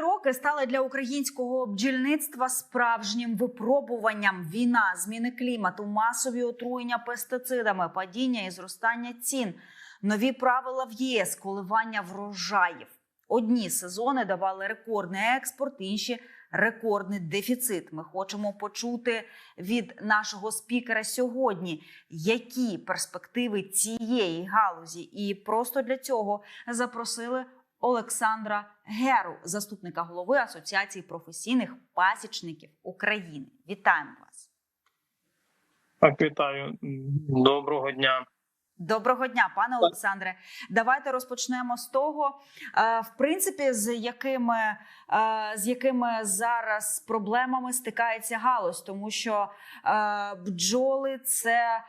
роки стали для українського бджільництва справжнім випробуванням. Війна, зміни клімату, масові отруєння пестицидами, падіння і зростання цін, нові правила в ЄС, коливання врожаїв. Одні сезони давали рекордний експорт, інші рекордний дефіцит. Ми хочемо почути від нашого спікера сьогодні, які перспективи цієї галузі, і просто для цього запросили Олександра Геру, заступника голови Асоціації професійних пасічників України. Вітаємо вас. Так, вітаю. Доброго дня. Доброго дня, пане Олександре. Давайте розпочнемо з того, е, в принципі, з якими е, з якими зараз проблемами стикається галузь, тому що е, бджоли це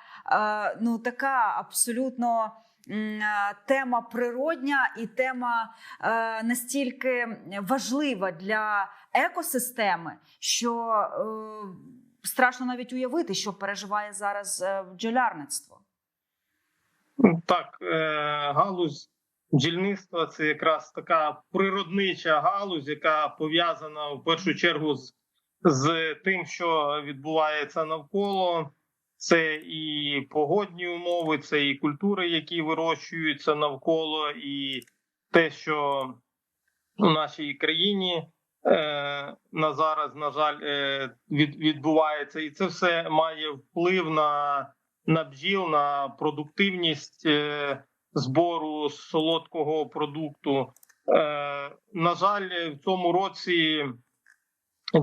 ну така абсолютно. Тема природня і тема е, настільки важлива для екосистеми, що е, страшно навіть уявити, що переживає зараз бджолярництво. Так, е, галузь бджільництва це якраз така природнича галузь, яка пов'язана в першу чергу з, з тим, що відбувається навколо. Це і погодні умови, це і культури, які вирощуються навколо, і те, що в нашій країні е, на зараз, на жаль, е, від, відбувається, і це все має вплив на на бджіл, на продуктивність е, збору солодкого продукту. Е, на жаль, в цьому році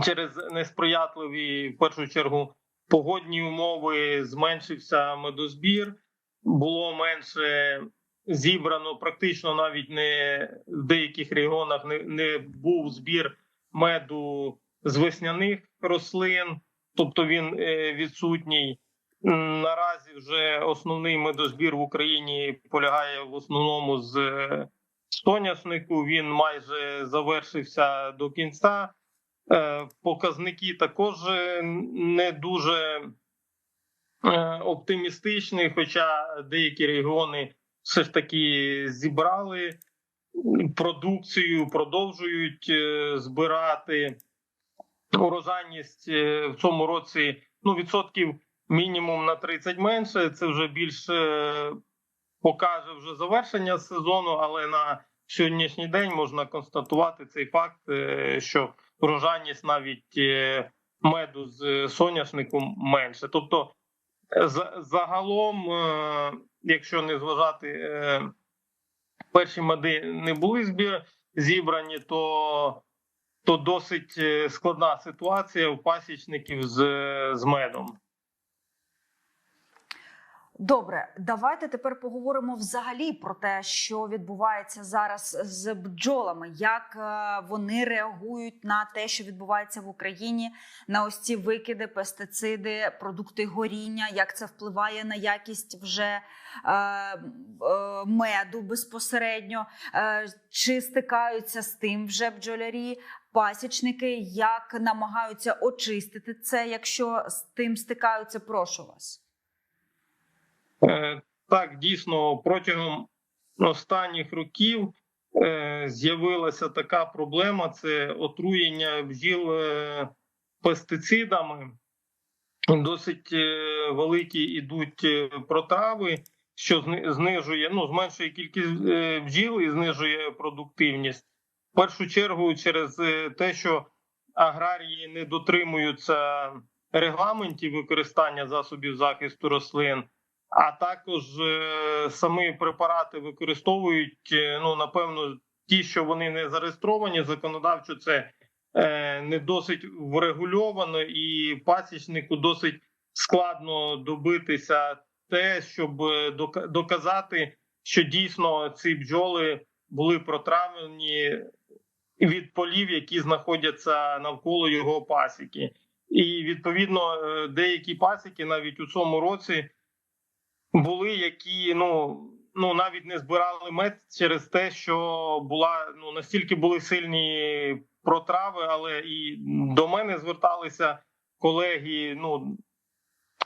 через несприятливі в першу чергу погодні умови зменшився медозбір. Було менше зібрано, практично навіть не в деяких регіонах не, не був збір меду з весняних рослин, тобто він е, відсутній. Наразі вже основний медозбір в Україні полягає в основному з соняшнику. Він майже завершився до кінця. Е, показники також не дуже е, оптимістичні, хоча деякі регіони все ж таки зібрали продукцію, продовжують е, збирати урожайність в цьому році. Ну, відсотків мінімум на 30 менше. Це вже більше покаже вже завершення сезону, але на сьогоднішній день можна констатувати цей факт, е, що врожайність навіть е, меду з соняшнику менше. Тобто, загалом, е, якщо не зважати, перші меди не були збір зібрані, то то досить складна ситуація у пасічників з, з медом. Добре, давайте тепер поговоримо взагалі про те, що відбувається зараз з бджолами, як е, вони реагують на те, що відбувається в Україні, на ось ці викиди, пестициди, продукти горіння, як це впливає на якість вже е, е, меду безпосередньо, е, чи стикаються з тим вже бджолярі, пасічники, як намагаються очистити це, якщо з тим стикаються, прошу вас. Е, так, дійсно, протягом останніх років е, з'явилася така проблема: це отруєння бджіл е, пестицидами. Досить великі ідуть протрави, що знижує, ну, зменшує кількість бджіл і знижує продуктивність. В першу чергу, через те, що аграрії не дотримуються регламентів використання засобів захисту рослин а також е, самі препарати використовують. Е, ну напевно, ті, що вони не зареєстровані, законодавчо це е, не досить врегульовано, і пасічнику досить складно добитися те, щоб доказати, що дійсно ці бджоли були протравлені від полів, які знаходяться навколо його пасіки. І відповідно деякі пасіки навіть у цьому році були, які ну ну навіть не збирали мед через те, що була ну настільки були сильні протрави, але і до мене зверталися колеги. Ну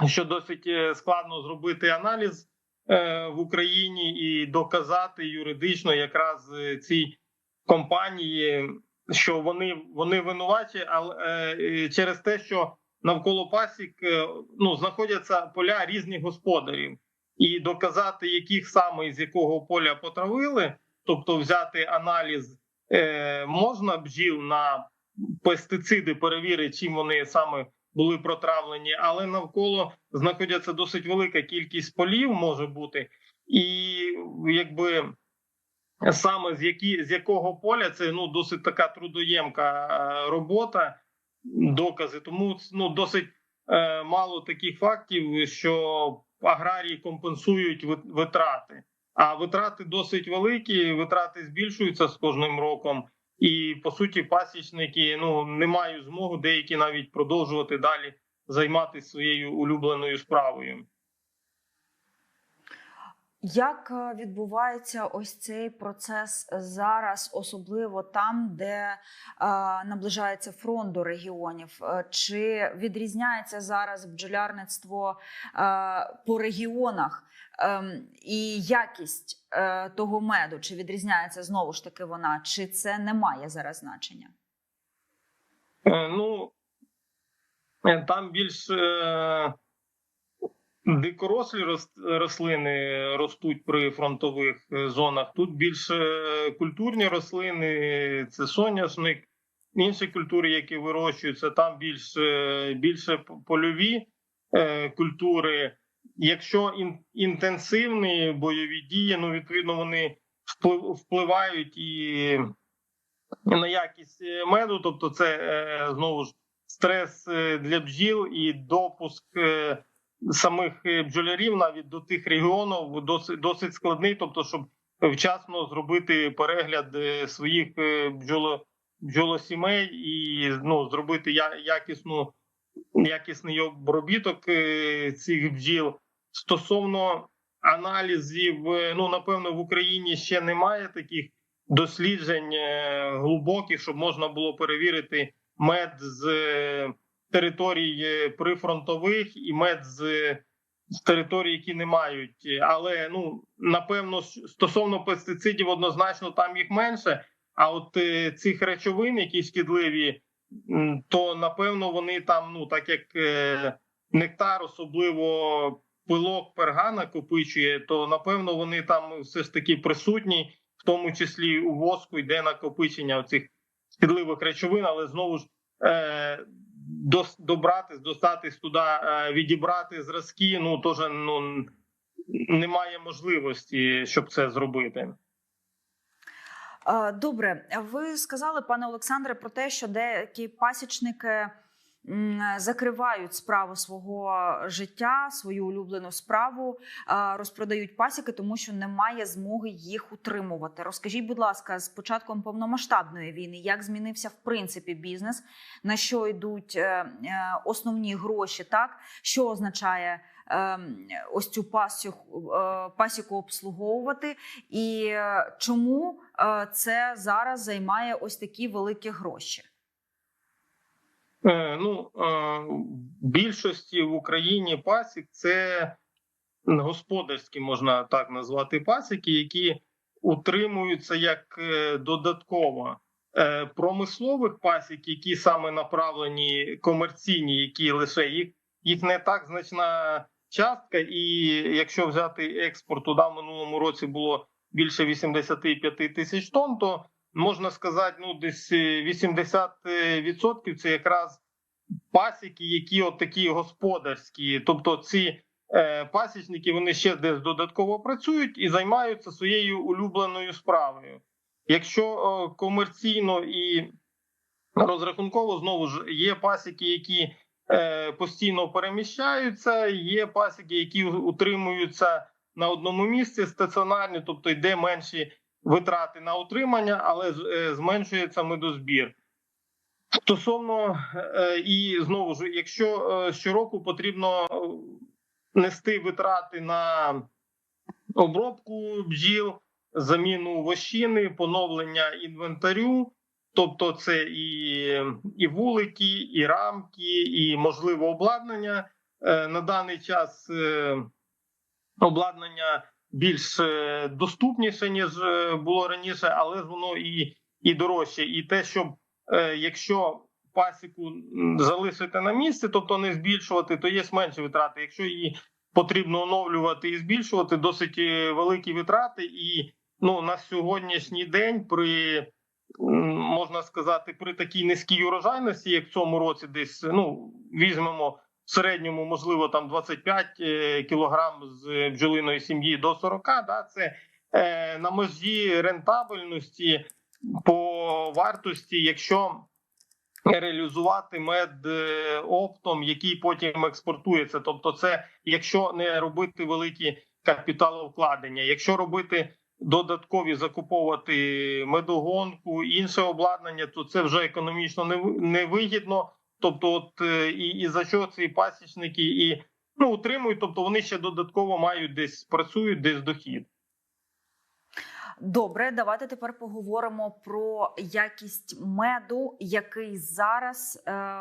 що досить е, складно зробити аналіз е, в Україні і доказати юридично якраз ці компанії що вони, вони винуваті, але е, через те, що навколо пасік е, ну, знаходяться поля різних господарів, і доказати, яких саме з якого поля потравили, тобто взяти аналіз е, можна бджіл на пестициди, перевірити, чим вони саме були протравлені, але навколо знаходяться досить велика кількість полів, може бути, і якби саме з які з якого поля це ну досить така трудоємка е, робота, докази. Тому ну досить е, мало таких фактів, що аграрії компенсують вит- витрати. А витрати досить великі, витрати збільшуються з кожним роком. І по суті, пасічники ну не мають змоги деякі навіть продовжувати далі займатися своєю улюбленою справою. Як е, відбувається ось цей процес зараз, особливо там, де е, наближається фронт до регіонів? Е, Чи відрізняється зараз бджолярництво е, по регіонах Ем, і якість е, того меду? Чи відрізняється знову ж таки вона, чи це не має зараз значення? Ну там більш е, дикорослі рос- рослини ростуть при фронтових е, зонах. Тут більш е, культурні рослини, це соняшник, інші культури, які вирощуються, там більш, е, більше польові е, культури. Якщо інтенсивні бойові дії, ну відповідно вони вплив, впливають і на якість меду, тобто це знову ж стрес для бджіл і допуск самих е, бджолярів навіть до тих регіонів досить, досить складний, тобто, щоб вчасно зробити перегляд е, своїх е, бджоло, бджолосімей і ну, зробити якісну, якісний обробіток цих бджіл. Стосовно аналізів, ну напевно, в Україні ще немає таких досліджень глибоких, щоб можна було перевірити мед з територій е, прифронтових і мед з, територій, які не мають. Але ну напевно, стосовно пестицидів, однозначно там їх менше. А от е, цих речовин, які шкідливі, то напевно вони там, ну так як е, нектар, особливо пилок перга накопичує, то напевно вони там все ж таки присутні в тому числі у воску йде накопичення цих шкідливих речовин, але знову ж добратись, достатись туди, е, відібрати зразки. Ну теж ну немає можливості, щоб це зробити. Е, Добре, ви сказали, пане Олександре, про те, що деякі пасічники закривають справу свого життя, свою улюблену справу, е, розпродають пасіки, тому що немає змоги їх утримувати. Розкажіть, будь ласка, з початком повномасштабної війни, як змінився в принципі бізнес, на що йдуть е, е, основні гроші, так що означає ось цю пасіку, пасіку обслуговувати, і чому це зараз займає ось такі великі гроші? Е, ну більшості в Україні пасік це господарські, можна так назвати, пасіки, які утримуються як е, додатково. Е, Промислових пасік, які саме направлені комерційні, які лише їх, їх не так значна частка. І якщо взяти експорт, туди в минулому році було більше 85 тисяч тонн, то можна сказати, ну десь е, 80% це якраз пасіки, які от такі господарські, тобто ці е, пасічники вони ще десь додатково працюють і займаються своєю улюбленою справою. Якщо е, комерційно і розрахунково знову ж є пасіки, які е, постійно переміщаються, є пасіки, які утримуються на одному місці стаціонарні, тобто йде менші витрати на утримання, але е, зменшується медозбір. Стосовно е, і знову ж, якщо е, щороку потрібно нести витрати на обробку бджіл, заміну вощини, поновлення інвентарю, тобто це і, і вулики, і рамки, і можливо обладнання. На даний час обладнання більш е, доступніше ніж е, було раніше, але ж воно і, і дорожче. І те, щоб е, якщо пасіку залишити на місці, тобто не збільшувати, то є менші витрати. Якщо її потрібно оновлювати і збільшувати, досить великі витрати. І ну на сьогоднішній день при можна сказати, при такій низькій урожайності, як в цьому році, десь ну візьмемо середньому, можливо, там 25 е, кілограм з бджолиної сім'ї до 40, да, це е, на межі рентабельності по вартості, якщо реалізувати мед е, оптом, який потім експортується. Тобто, це якщо не робити великі капіталовкладення, якщо робити додаткові закуповувати медогонку, інше обладнання, то це вже економічно неви- невигідно. Тобто, от е, і, і за що ці пасічники і ну утримують, тобто вони ще додатково мають десь працюють, десь дохід. Добре, давайте тепер поговоримо про якість меду, який зараз е,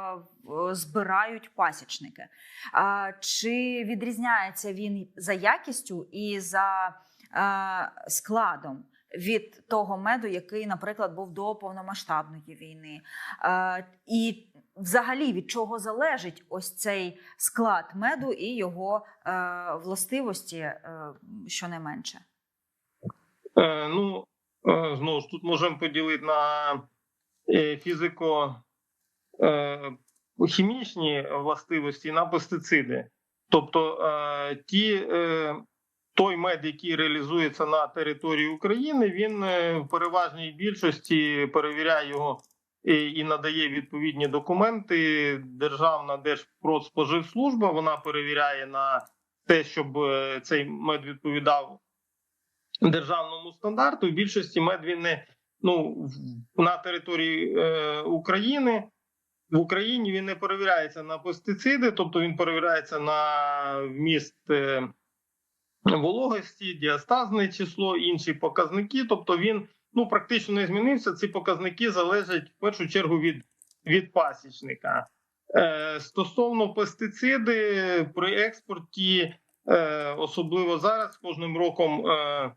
збирають пасічники. А, чи відрізняється він за якістю і за е, складом від того меду, який, наприклад, був до повномасштабної війни? Е, і взагалі від чого залежить ось цей склад меду і його е, властивості, е, щонайменше? Е, ну е, знову ж тут можемо поділити на е, фізико е, хімічні властивості на пестициди. Тобто е, ті, е, той мед, який реалізується на території України, він е, в переважній більшості перевіряє його і, надає відповідні документи. Державна Держпродспоживслужба вона перевіряє на те, щоб е, цей мед відповідав державному стандарту. В більшості мед він не ну на території е, України. В Україні він не перевіряється на пестициди, тобто він перевіряється на вміст е, вологості, діастазне число, інші показники. Тобто він ну практично не змінився. Ці показники залежать в першу чергу від, від пасічника. Е, стосовно пестициди при експорті, е, особливо зараз, кожним роком е,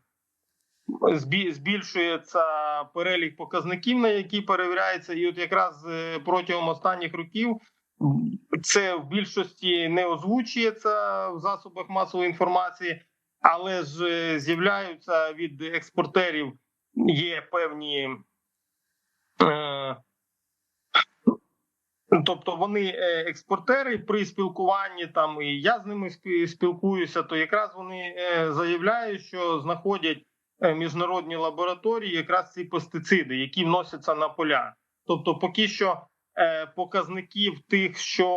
збільшується перелік показників, на які перевіряється, і от якраз е, протягом останніх років це в більшості не озвучується в засобах масової інформації, але ж е, з'являються від експортерів є певні. Е, Тобто вони е, експортери при спілкуванні там і я з ними спілкуюся, то якраз вони е, заявляють, що знаходять е, міжнародні лабораторії якраз ці пестициди, які вносяться на поля. Тобто, поки що показників тих, що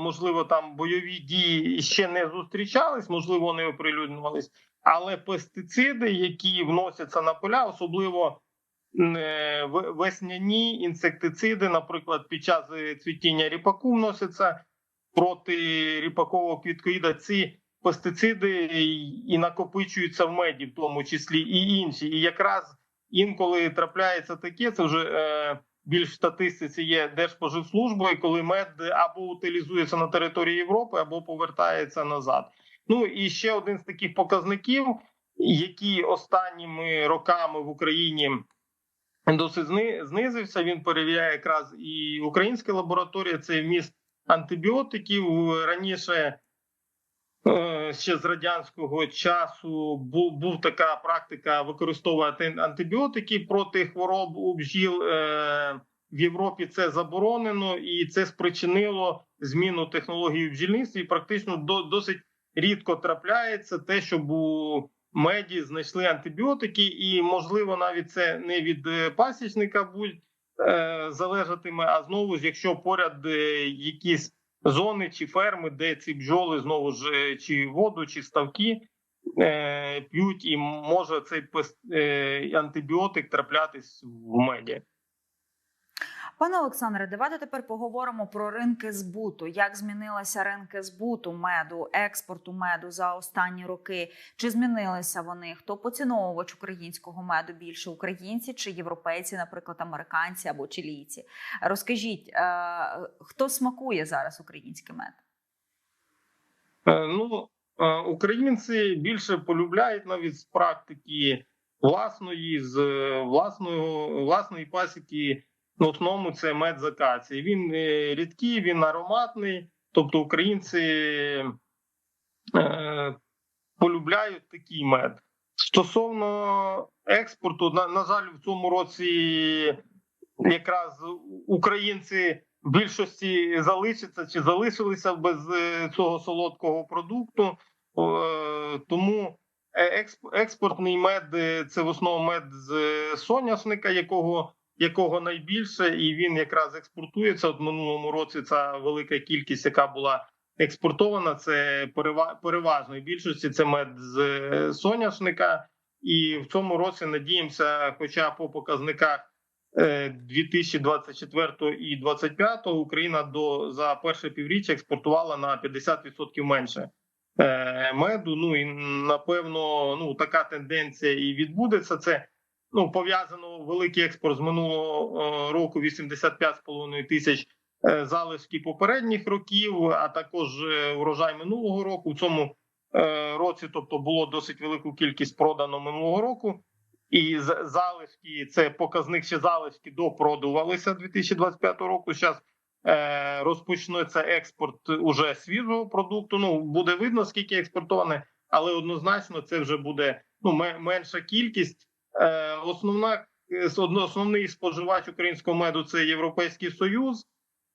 можливо там бойові дії ще не зустрічались, можливо, вони оприлюднювались, але пестициди, які вносяться на поля, особливо е, весняні інсектициди, наприклад, під час е, цвітіння ріпаку вносяться проти ріпакового квіткоїда. Ці пестициди і- накопичуються в меді, в тому числі і інші. І якраз інколи трапляється таке, це вже е, більш в статистиці є Держпоживслужбою, коли мед або утилізується на території Європи, або повертається назад. Ну і ще один з таких показників, які останніми роками в Україні досить зни- знизився. Він перевіряє якраз і українська лабораторія. Це вміст антибіотиків раніше. е, Ще з радянського часу був, був така практика використовувати антибіотики проти хвороб у бджіл. Е, В Європі це заборонено, і це спричинило зміну технології в бджільництві. Практично до, досить рідко трапляється те, щоб у меді знайшли антибіотики, і можливо навіть це не від е, пасічника будь е, залежатиме. А знову ж, якщо поряд е, якісь зони чи ферми, де ці бджоли знову ж чи воду, чи ставки п'ють, і може цей антибіотик траплятись в меді. Пане Олександре, давайте тепер поговоримо про ринки збуту. Як змінилися ринки збуту меду, експорту меду за останні роки? Чи змінилися вони? Хто поціновувач українського меду більше українці чи європейці, наприклад, американці або чилійці? Розкажіть, е, хто смакує зараз український мед? Е, Ну, е, українці більше полюбляють навіть з практики власної, з власного власної пасіки В основному це мед з акації. Він е, рідкий, він ароматний. Тобто українці е, полюбляють такий мед. Стосовно експорту, на, на жаль, в цьому році якраз українці в більшості залишаться чи залишилися без е, цього солодкого продукту. Е, Тому експ- експортний мед е, це в основному мед з соняшника, якого, якого найбільше, і він якраз експортується. От минулому році ця велика кількість, яка була експортована, це перева- переважно в більшості це мед з е, соняшника. І в цьому році надіємося, хоча по показниках е, 2024 і 2025 Україна до за перше півріччя експортувала на 50% менше е, меду. Ну і напевно, ну така тенденція і відбудеться. Це ну пов'язано великий експорт з минулого е, року 85,5 тисяч е, залишків попередніх років, а також е, урожай минулого року. В цьому році, тобто, було досить велику кількість продано минулого року. І залишки це показник ще залишки допродувалися 2025 року. Зараз е, розпочнеться експорт уже свіжого продукту. Ну буде видно, скільки експортоване, але однозначно це вже буде ну менша кількість. Е, основна е, основний споживач українського меду це Європейський Союз,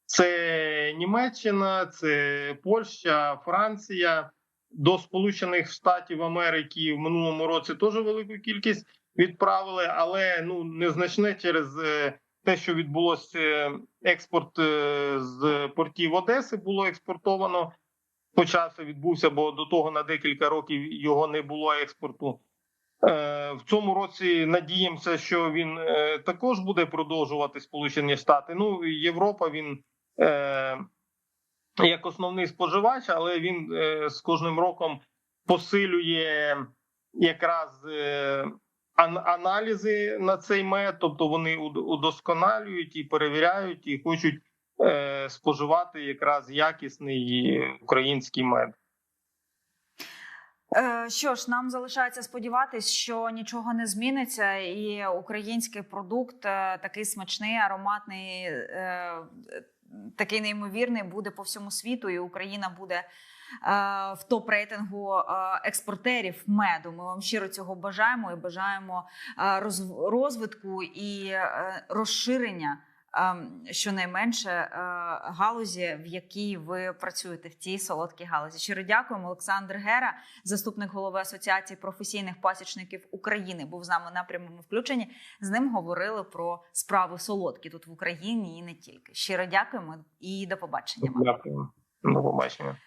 це Німеччина, це Польща, Франція. До Сполучених Штатів Америки в минулому році теж велику кількість відправили, але ну незначне через е, те, що відбулося експорт з портів Одеси, було експортовано. Почався відбувся, бо до того на декілька років його не було експорту. Е, В цьому році надіємося, що він е, також буде продовжувати Сполучені Штати. Ну Європа він е, як основний споживач, але він з кожним роком посилює якраз аналізи на цей мед, тобто вони удосконалюють і перевіряють, і хочуть споживати якраз якісний український мед. Е, Що ж, нам залишається сподіватись, що нічого не зміниться, і український продукт е, такий смачний, ароматний, е, такий неймовірний буде по всьому світу, і Україна буде в топ рейтингу експортерів меду. Ми вам щиро цього бажаємо і бажаємо розвитку і розширення. Ем, Щонайменше е, галузі, в якій ви працюєте в цій солодкій галузі. Щиро дякуємо, Олександр Гера, заступник голови Асоціації професійних пасічників України, був з нами на прямому включенні. З ним говорили про справи солодкі тут в Україні і не тільки. Щиро дякуємо і до побачення. Дякую. До побачення.